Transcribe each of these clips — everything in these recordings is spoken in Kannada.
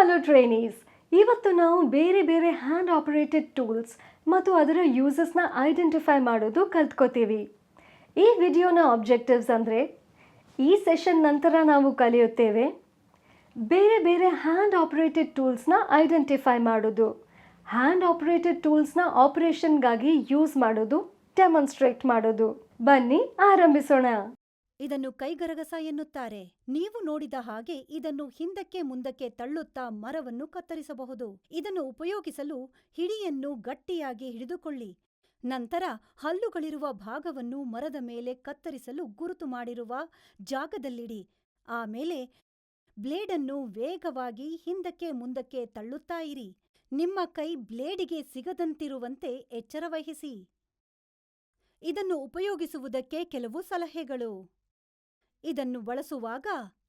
ಹಲೋ ಟ್ರೈನೀಸ್ ಇವತ್ತು ನಾವು ಬೇರೆ ಬೇರೆ ಹ್ಯಾಂಡ್ ಆಪರೇಟೆಡ್ ಟೂಲ್ಸ್ ಮತ್ತು ಅದರ ಯೂಸಸ್ನ ಐಡೆಂಟಿಫೈ ಮಾಡೋದು ಕಲ್ತ್ಕೋತೀವಿ. ಈ ವಿಡಿಯೋನ ಆಬ್ಜೆಕ್ಟಿವ್ಸ್ ಅಂದರೆ ಈ ಸೆಷನ್ ನಂತರ ನಾವು ಕಲಿಯುತ್ತೇವೆ. ಬೇರೆ ಬೇರೆ ಹ್ಯಾಂಡ್ ಆಪರೇಟೆಡ್ ಟೂಲ್ಸ್ನ ಐಡೆಂಟಿಫೈ ಮಾಡೋದು. ಹ್ಯಾಂಡ್ ಆಪರೇಟೆಡ್ ಟೂಲ್ಸ್ನ ಆಪರೇಷನ್ಗಾಗಿ ಯೂಸ್ ಮಾಡೋದು ಡೆಮಾನ್ಸ್ಟ್ರೇಟ್ ಮಾಡೋದು. ಬನ್ನಿ, ಆರಂಭಿಸೋಣ. ಇದನ್ನು ಕೈಗರಗಸ ಎನ್ನುತ್ತಾರೆ. ನೀವು ನೋಡಿದ ಹಾಗೆ ಇದನ್ನು ಹಿಂದಕ್ಕೆ ಮುಂದಕ್ಕೆ ತಳ್ಳುತ್ತಾ ಮರವನ್ನು ಕತ್ತರಿಸಬಹುದು. ಇದನ್ನು ಉಪಯೋಗಿಸಲು ಹಿಡಿಯನ್ನು ಗಟ್ಟಿಯಾಗಿ ಹಿಡಿದುಕೊಳ್ಳಿ. ನಂತರ ಹಲ್ಲುಗಳಿರುವ ಭಾಗವನ್ನು ಮರದ ಮೇಲೆ ಕತ್ತರಿಸಲು ಗುರುತು ಮಾಡಿರುವ ಜಾಗದಲ್ಲಿಡಿ. ಆಮೇಲೆ ಬ್ಲೇಡನ್ನು ವೇಗವಾಗಿ ಹಿಂದಕ್ಕೆ ಮುಂದಕ್ಕೆ ತಳ್ಳುತ್ತಾ ಇರಿ. ನಿಮ್ಮ ಕೈ ಬ್ಲೇಡಿಗೆ ಸಿಗದಂತಿರುವಂತೆ ಎಚ್ಚರವಹಿಸಿ. ಇದನ್ನು ಉಪಯೋಗಿಸುವುದಕ್ಕೆ ಕೆಲವು ಸಲಹೆಗಳು. ಇದನ್ನು ಬಳಸುವಾಗ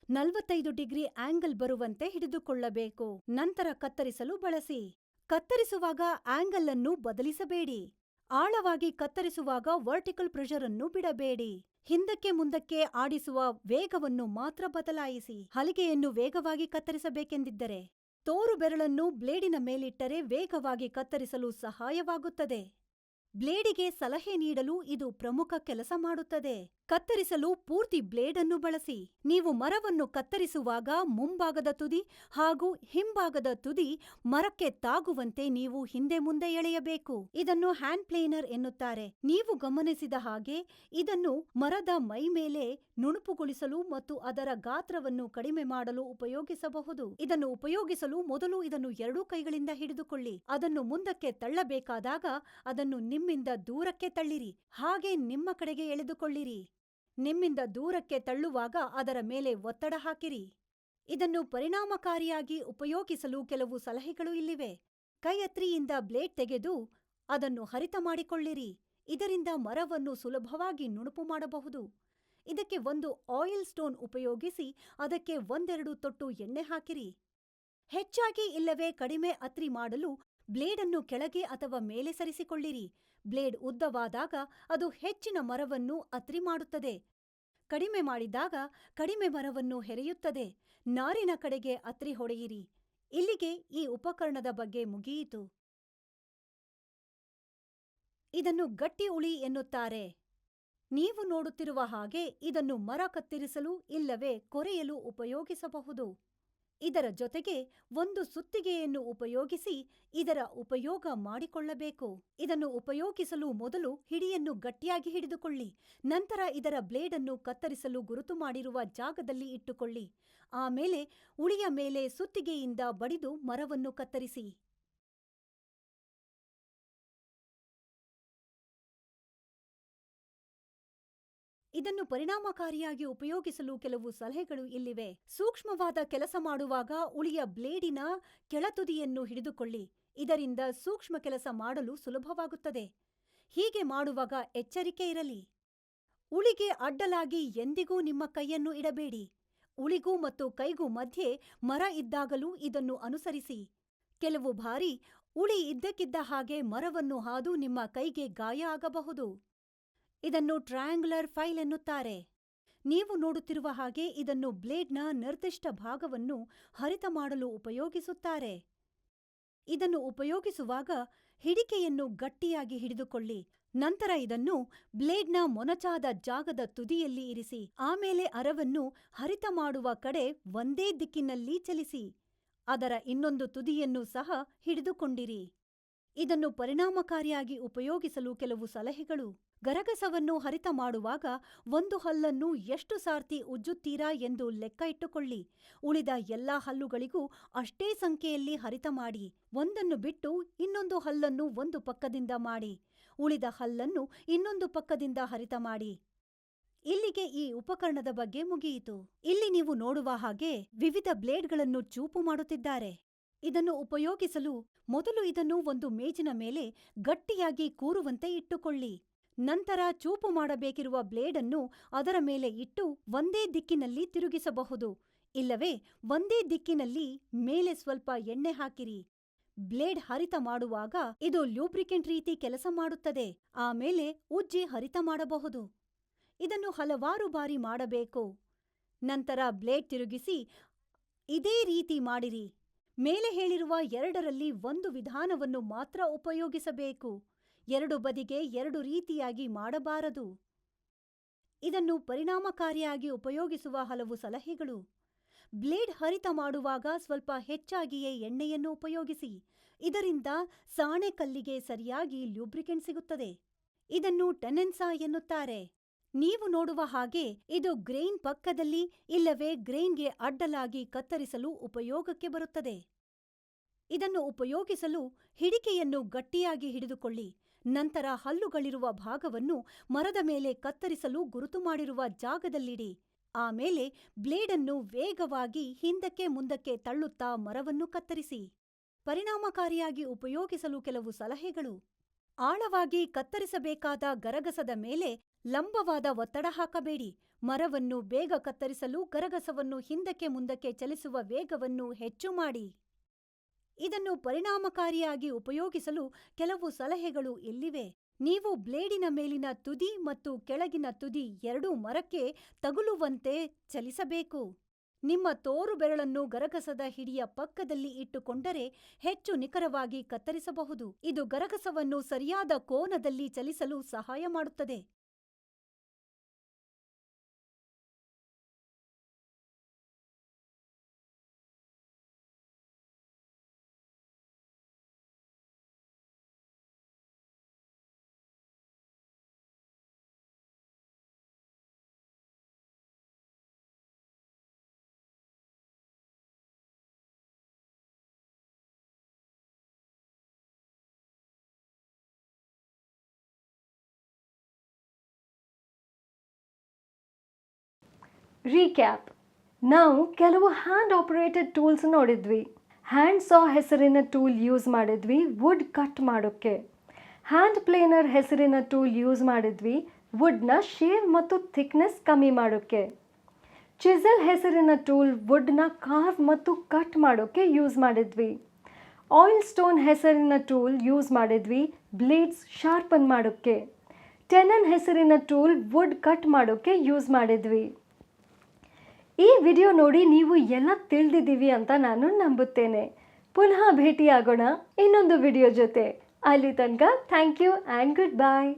ನಲವತ್ತೈದು ಡಿಗ್ರಿ ಆಂಗಲ್ ಬರುವಂತೆ ಹಿಡಿದುಕೊಳ್ಳಬೇಕು. ನಂತರ ಕತ್ತರಿಸಲು ಬಳಸಿ. ಕತ್ತರಿಸುವಾಗ ಆಂಗಲ್ ಅನ್ನು ಬದಲಿಸಬೇಡಿ. ಆಳವಾಗಿ ಕತ್ತರಿಸುವಾಗ ವರ್ಟಿಕಲ್ ಪ್ರೆಷರ್ ಅನ್ನು ಬಿಡಬೇಡಿ. ಹಿಂದಕ್ಕೆ ಮುಂದಕ್ಕೆ ಆಡಿಸುವ ವೇಗವನ್ನು ಮಾತ್ರ ಬದಲಾಯಿಸಿ. ಹಲಿಗೆಯನ್ನು ವೇಗವಾಗಿ ಕತ್ತರಿಸಬೇಕೆಂದಿದ್ದರೆ ತೋರು ಬೆರಳನ್ನು ಬ್ಲೇಡಿನ ಮೇಲಿಟ್ಟರೆ ವೇಗವಾಗಿ ಕತ್ತರಿಸಲು ಸಹಾಯವಾಗುತ್ತದೆ. ಬ್ಲೇಡಿಗೆ ಸಲಹೆ ನೀಡಲು ಇದು ಪ್ರಮುಖ ಕೆಲಸ ಮಾಡುತ್ತದೆ. ಕತ್ತರಿಸಲು ಪೂರ್ತಿ ಬ್ಲೇಡ್ ಅನ್ನು ಬಳಸಿ. ನೀವು ಮರವನ್ನು ಕತ್ತರಿಸುವಾಗ ಮುಂಭಾಗದ ತುದಿ ಹಾಗೂ ಹಿಂಭಾಗದ ತುದಿ ಮರಕ್ಕೆ ತಾಗುವಂತೆ ನೀವು ಹಿಂದೆ ಮುಂದೆ ಎಳೆಯಬೇಕು. ಇದನ್ನು ಹ್ಯಾಂಡ್ ಪ್ಲೇನರ್ ಎನ್ನುತ್ತಾರೆ. ನೀವು ಗಮನಿಸಿದ ಹಾಗೆ ಇದನ್ನು ಮರದ ಮೈ ಮೇಲೆ ನುಣುಪುಗೊಳಿಸಲು ಮತ್ತು ಅದರ ಗಾತ್ರವನ್ನು ಕಡಿಮೆ ಮಾಡಲು ಉಪಯೋಗಿಸಬಹುದು. ಇದನ್ನು ಉಪಯೋಗಿಸಲು ಮೊದಲು ಇದನ್ನು ಎರಡೂ ಕೈಗಳಿಂದ ಹಿಡಿದುಕೊಳ್ಳಿ. ಅದನ್ನು ಮುಂದಕ್ಕೆ ತಳ್ಳಬೇಕಾದಾಗ ಅದನ್ನು ನಿಮ್ಮಿಂದ ದೂರಕ್ಕೆ ತಳ್ಳಿರಿ. ಹಾಗೆ ನಿಮ್ಮ ಕಡೆಗೆ ಎಳೆದುಕೊಳ್ಳಿರಿ. ನಿಮ್ಮಿಂದ ದೂರಕ್ಕೆ ತಳ್ಳುವಾಗ ಅದರ ಮೇಲೆ ಒತ್ತಡ ಹಾಕಿರಿ. ಇದನ್ನು ಪರಿಣಾಮಕಾರಿಯಾಗಿ ಉಪಯೋಗಿಸಲು ಕೆಲವು ಸಲಹೆಗಳು ಇಲ್ಲಿವೆ. ಕೈಯತ್ರಿಯಿಂದ ಬ್ಲೇಡ್ ತೆಗೆದು ಅದನ್ನು ಹರಿತ ಮಾಡಿಕೊಳ್ಳಿರಿ. ಇದರಿಂದ ಮರವನ್ನು ಸುಲಭವಾಗಿ ನುಣುಪು ಮಾಡಬಹುದು. ಇದಕ್ಕೆ ಒಂದು ಆಯಿಲ್ ಸ್ಟೋನ್ ಉಪಯೋಗಿಸಿ ಅದಕ್ಕೆ ಒಂದೆರಡು ತೊಟ್ಟು ಎಣ್ಣೆ ಹಾಕಿರಿ. ಹೆಚ್ಚಾಗಿ ಇಲ್ಲವೇ ಕಡಿಮೆ ಅತ್ರಿ ಮಾಡಲು ಬ್ಲೇಡನ್ನು ಕೆಳಗೆ ಅಥವಾ ಮೇಲೆ ಸರಿಸಿಕೊಳ್ಳಿರಿ. ಬ್ಲೇಡ್ ಉದ್ದವಾದಾಗ ಅದು ಹೆಚ್ಚಿನ ಮರವನ್ನು ಅತ್ರಿ ಮಾಡುತ್ತದೆ. ಕಡಿಮೆ ಮಾಡಿದಾಗ ಕಡಿಮೆ ಮರವನ್ನು ಹೆರೆಯುತ್ತದೆ. ನಾರಿನ ಕಡೆಗೆ ಅತ್ರಿ ಹೊಡೆಯಿರಿ. ಇಲ್ಲಿಗೆ ಈ ಉಪಕರಣದ ಬಗ್ಗೆ ಮುಗಿಯಿತು. ಇದನ್ನು ಗಟ್ಟಿ ಉಳಿ ಎನ್ನುತ್ತಾರೆ. ನೀವು ನೋಡುತ್ತಿರುವ ಹಾಗೆ ಇದನ್ನು ಮರ ಕತ್ತರಿಸಲು ಇಲ್ಲವೇ ಕೊರೆಯಲು ಉಪಯೋಗಿಸಬಹುದು. ಇದರ ಜೊತೆಗೆ ಒಂದು ಸುತ್ತಿಗೆಯನ್ನು ಉಪಯೋಗಿಸಿ ಇದರ ಉಪಯೋಗ ಮಾಡಿಕೊಳ್ಳಬೇಕು. ಇದನ್ನು ಉಪಯೋಗಿಸಲು ಮೊದಲು ಹಿಡಿಯನ್ನು ಗಟ್ಟಿಯಾಗಿ ಹಿಡಿದುಕೊಳ್ಳಿ. ನಂತರ ಇದರ ಬ್ಲೇಡ್ ಅನ್ನು ಕತ್ತರಿಸಲು ಗುರುತು ಮಾಡಿರುವ ಜಾಗದಲ್ಲಿ ಇಟ್ಟುಕೊಳ್ಳಿ. ಆಮೇಲೆ ಉಳಿಯ ಮೇಲೆ ಸುತ್ತಿಗೆಯಿಂದ ಬಡಿದು ಮರವನ್ನು ಕತ್ತರಿಸಿ. ಇದನ್ನು ಪರಿಣಾಮಕಾರಿಯಾಗಿ ಉಪಯೋಗಿಸಲು ಕೆಲವು ಸಲಹೆಗಳು ಇಲ್ಲಿವೆ. ಸೂಕ್ಷ್ಮವಾದ ಕೆಲಸ ಮಾಡುವಾಗ ಉಳಿಯ ಬ್ಲೇಡಿನ ಕೆಳತುದಿಯನ್ನು ಹಿಡಿದುಕೊಳ್ಳಿ. ಇದರಿಂದ ಸೂಕ್ಷ್ಮ ಕೆಲಸ ಮಾಡಲು ಸುಲಭವಾಗುತ್ತದೆ. ಹೀಗೆ ಮಾಡುವಾಗ ಎಚ್ಚರಿಕೆ ಇರಲಿ. ಉಳಿಗೆ ಅಡ್ಡಲಾಗಿ ಎಂದಿಗೂ ನಿಮ್ಮ ಕೈಯನ್ನು ಇಡಬೇಡಿ. ಉಳಿಗೂ ಮತ್ತು ಕೈಗೂ ಮಧ್ಯೆ ಮರ ಇದ್ದಾಗಲೂ ಇದನ್ನು ಅನುಸರಿಸಿ. ಕೆಲವು ಬಾರಿ ಉಳಿ ಇದ್ದಕ್ಕಿದ್ದ ಹಾಗೆ ಮರವನ್ನು ಹಾದು ನಿಮ್ಮ ಕೈಗೆ ಗಾಯ ಆಗಬಹುದು. ಇದನ್ನು ಟ್ರಯಾಂಗ್ಯುಲರ್ ಫೈಲ್ ಎನ್ನುತ್ತಾರೆ. ನೀವು ನೋಡುತ್ತಿರುವ ಹಾಗೆ ಇದನ್ನು ಬ್ಲೇಡ್ನ ನಿರ್ದಿಷ್ಟ ಭಾಗವನ್ನು ಹರಿತ ಮಾಡಲು ಉಪಯೋಗಿಸುತ್ತಾರೆ. ಇದನ್ನು ಉಪಯೋಗಿಸುವಾಗ ಹಿಡಿಕೆಯನ್ನು ಗಟ್ಟಿಯಾಗಿ ಹಿಡಿದುಕೊಳ್ಳಿ. ನಂತರ ಇದನ್ನು ಬ್ಲೇಡ್ನ ಮೊನಚಾದ ಜಾಗದ ತುದಿಯಲ್ಲಿ ಇರಿಸಿ, ಆಮೇಲೆ ಅರವನ್ನು ಹರಿತ ಮಾಡುವ ಕಡೆ ಒಂದೇ ದಿಕ್ಕಿನಲ್ಲಿ ಚಲಿಸಿ, ಅದರ ಇನ್ನೊಂದು ತುದಿಯನ್ನು ಸಹ ಹಿಡಿದುಕೊಂಡಿರಿ. ಇದನ್ನು ಪರಿಣಾಮಕಾರಿಯಾಗಿ ಉಪಯೋಗಿಸಲು ಕೆಲವು ಸಲಹೆಗಳು. ಗರಗಸವನ್ನು ಹರಿತ ಮಾಡುವಾಗ ಒಂದು ಹಲ್ಲನ್ನು ಎಷ್ಟು ಸಾರ್ತಿ ಉಜ್ಜುತ್ತೀರಾ ಎಂದು ಲೆಕ್ಕ ಇಟ್ಟುಕೊಳ್ಳಿ. ಉಳಿದ ಎಲ್ಲಾ ಹಲ್ಲುಗಳಿಗೂ ಅಷ್ಟೇ ಸಂಖ್ಯೆಯಲ್ಲಿ ಹರಿತ ಮಾಡಿ, ಒಂದನ್ನು ಬಿಟ್ಟು ಇನ್ನೊಂದು ಹಲ್ಲನ್ನು ಒಂದು ಪಕ್ಕದಿಂದ ಮಾಡಿ, ಉಳಿದ ಹಲ್ಲನ್ನು ಇನ್ನೊಂದು ಪಕ್ಕದಿಂದ ಹರಿತ ಮಾಡಿ. ಇಲ್ಲಿಗೆ ಈ ಉಪಕರಣದ ಬಗ್ಗೆ ಮುಗಿಯಿತು. ಇಲ್ಲಿ ನೀವು ನೋಡುವ ಹಾಗೆ ವಿವಿಧ ಬ್ಲೇಡ್ಗಳನ್ನು ಚೂಪು ಮಾಡುತ್ತಿದ್ದಾರೆ. ಇದನ್ನು ಉಪಯೋಗಿಸಲು ಮೊದಲು ಇದನ್ನು ಒಂದು ಮೇಜಿನ ಮೇಲೆ ಗಟ್ಟಿಯಾಗಿ ಕೂರುವಂತೆ ಇಟ್ಟುಕೊಳ್ಳಿ. ನಂತರ ಚೂಪು ಮಾಡಬೇಕಿರುವ ಬ್ಲೇಡನ್ನು ಅದರ ಮೇಲೆ ಇಟ್ಟು ಒಂದೇ ದಿಕ್ಕಿನಲ್ಲಿ ತಿರುಗಿಸಬಹುದು. ಇಲ್ಲವೇ, ಒಂದೇ ದಿಕ್ಕಿನಲ್ಲಿ ಮೇಲೆ ಸ್ವಲ್ಪ ಎಣ್ಣೆ ಹಾಕಿರಿ. ಬ್ಲೇಡ್ ಹರಿತ ಮಾಡುವಾಗ ಇದು ಲ್ಯೂಬ್ರಿಕೆಂಟ್ ರೀತಿ ಕೆಲಸ ಮಾಡುತ್ತದೆ. ಆಮೇಲೆ ಉಜ್ಜಿ ಹರಿತ ಮಾಡಬಹುದು. ಇದನ್ನು ಹಲವಾರು ಬಾರಿ ಮಾಡಬೇಕು. ನಂತರ ಬ್ಲೇಡ್ ತಿರುಗಿಸಿ ಇದೇ ರೀತಿ ಮಾಡಿರಿ. ಮೇಲೆ ಹೇಳಿರುವ ಎರಡರಲ್ಲಿ ಒಂದು ವಿಧಾನವನ್ನು ಮಾತ್ರ ಉಪಯೋಗಿಸಬೇಕು. ಎರಡು ಬದಿಗೆ ಎರಡು ರೀತಿಯಾಗಿ ಮಾಡಬಾರದು. ಇದನ್ನು ಪರಿಣಾಮಕಾರಿಯಾಗಿ ಉಪಯೋಗಿಸುವ ಹಲವು ಸಲಹೆಗಳು. ಬ್ಲೇಡ್ ಹರಿತ ಮಾಡುವಾಗ ಸ್ವಲ್ಪ ಹೆಚ್ಚಾಗಿಯೇ ಎಣ್ಣೆಯನ್ನು ಉಪಯೋಗಿಸಿ, ಇದರಿಂದ ಸಾಣೆ ಕಲ್ಲಿಗೆ ಸರಿಯಾಗಿ ಲ್ಯೂಬ್ರಿಕೆಂಟ್ ಸಿಗುತ್ತದೆ. ಇದನ್ನು ಟೆನೆನ್ಸಾ ಎನ್ನುತ್ತಾರೆ. ನೀವು ನೋಡುವ ಹಾಗೆ ಇದು ಗ್ರೈನ್ ಪಕ್ಕದಲ್ಲಿ ಇಲ್ಲವೇ ಗ್ರೈನ್ಗೆ ಅಡ್ಡಲಾಗಿ ಕತ್ತರಿಸಲು ಉಪಯೋಗಕ್ಕೆ ಬರುತ್ತದೆ. ಇದನ್ನು ಉಪಯೋಗಿಸಲು ಹಿಡಿಕೆಯನ್ನು ಗಟ್ಟಿಯಾಗಿ ಹಿಡಿದುಕೊಳ್ಳಿ. ನಂತರ ಹಲ್ಲುಗಳಿರುವ ಭಾಗವನ್ನು ಮರದ ಮೇಲೆ ಕತ್ತರಿಸಲು ಗುರುತು ಮಾಡಿರುವ ಜಾಗದಲ್ಲಿಡಿ. ಆಮೇಲೆ ಬ್ಲೇಡನ್ನು ವೇಗವಾಗಿ ಹಿಂದಕ್ಕೆ ಮುಂದಕ್ಕೆ ತಳ್ಳುತ್ತಾ ಮರವನ್ನು ಕತ್ತರಿಸಿ. ಪರಿಣಾಮಕಾರಿಯಾಗಿ ಉಪಯೋಗಿಸಲು ಕೆಲವು ಸಲಹೆಗಳು. ಆಳವಾಗಿ ಕತ್ತರಿಸಬೇಕಾದ ಗರಗಸದ ಮೇಲೆ ಲಂಬವಾದ ಒತ್ತಡ ಹಾಕಬೇಡಿ. ಮರವನ್ನು ಬೇಗ ಕತ್ತರಿಸಲು ಗರಗಸವನ್ನು ಹಿಂದಕ್ಕೆ ಮುಂದಕ್ಕೆ ಚಲಿಸುವ ವೇಗವನ್ನು ಹೆಚ್ಚು ಮಾಡಿ. ಇದನ್ನು ಪರಿಣಾಮಕಾರಿಯಾಗಿ ಉಪಯೋಗಿಸಲು ಕೆಲವು ಸಲಹೆಗಳು ಇಲ್ಲಿವೆ ನೀವು ಬ್ಲೇಡಿನ ಮೇಲಿನ ತುದಿ ಮತ್ತು ಕೆಳಗಿನ ತುದಿ ಎರಡೂ ಮರಕ್ಕೆ ತಗುಲುವಂತೆ ಚಲಿಸಬೇಕು. ನಿಮ್ಮ ತೋರು ಬೆರಳನ್ನು ಗರಗಸದ ಹಿಡಿಯ ಪಕ್ಕದಲ್ಲಿ ಇಟ್ಟುಕೊಂಡರೆ ಹೆಚ್ಚು ನಿಖರವಾಗಿ ಕತ್ತರಿಸಬಹುದು. ಇದು ಗರಗಸವನ್ನು ಸರಿಯಾದ ಕೋನದಲ್ಲಿ ಚಲಿಸಲು ಸಹಾಯ ಮಾಡುತ್ತದೆ. ರೀಕ್ಯಾಪ್ ನಾವು ಕೆಲವು ಹ್ಯಾಂಡ್ ಆಪರೇಟೆಡ್ ಟೂಲ್ಸ್ ನೋಡಿದ್ವಿ. ಹ್ಯಾಂಡ್ ಸಾ ಹೆಸರಿನ ಟೂಲ್ ಯೂಸ್ ಮಾಡಿದ್ವಿ ವುಡ್ ಕಟ್ ಮಾಡೋಕ್ಕೆ. ಹ್ಯಾಂಡ್ ಪ್ಲೇನರ್ ಹೆಸರಿನ ಟೂಲ್ ಯೂಸ್ ಮಾಡಿದ್ವಿ ವುಡ್ನ ಶೇವ್ ಮತ್ತು ಥಿಕ್ನೆಸ್ ಕಮ್ಮಿ ಮಾಡೋಕ್ಕೆ. ಚಿಸಲ್ ಹೆಸರಿನ ಟೂಲ್ ವುಡ್ನ ಕಾರ್ವ್ ಮತ್ತು ಕಟ್ ಮಾಡೋಕ್ಕೆ ಯೂಸ್ ಮಾಡಿದ್ವಿ. ಆಯಿಲ್ ಸ್ಟೋನ್ ಹೆಸರಿನ ಟೂಲ್ ಯೂಸ್ ಮಾಡಿದ್ವಿ ಬ್ಲೇಡ್ಸ್ ಶಾರ್ಪನ್ ಮಾಡೋಕ್ಕೆ. ಟೆನನ್ ಹೆಸರಿನ ಟೂಲ್ ವುಡ್ ಕಟ್ ಮಾಡೋಕ್ಕೆ ಯೂಸ್ ಮಾಡಿದ್ವಿ. ಈ ವಿಡಿಯೋ ನೋಡಿ ನೀವು ಎಲ್ಲ ತಿಳಿದಿದ್ದೀವಿ ಅಂತ ನಾನು ನಂಬುತ್ತೇನೆ. ಪುನಃ ಭೇಟಿಯಾಗೋಣ ಇನ್ನೊಂದು ವಿಡಿಯೋ ಜೊತೆ. ಅಲ್ಲಿ ತನಕ thank you and good bye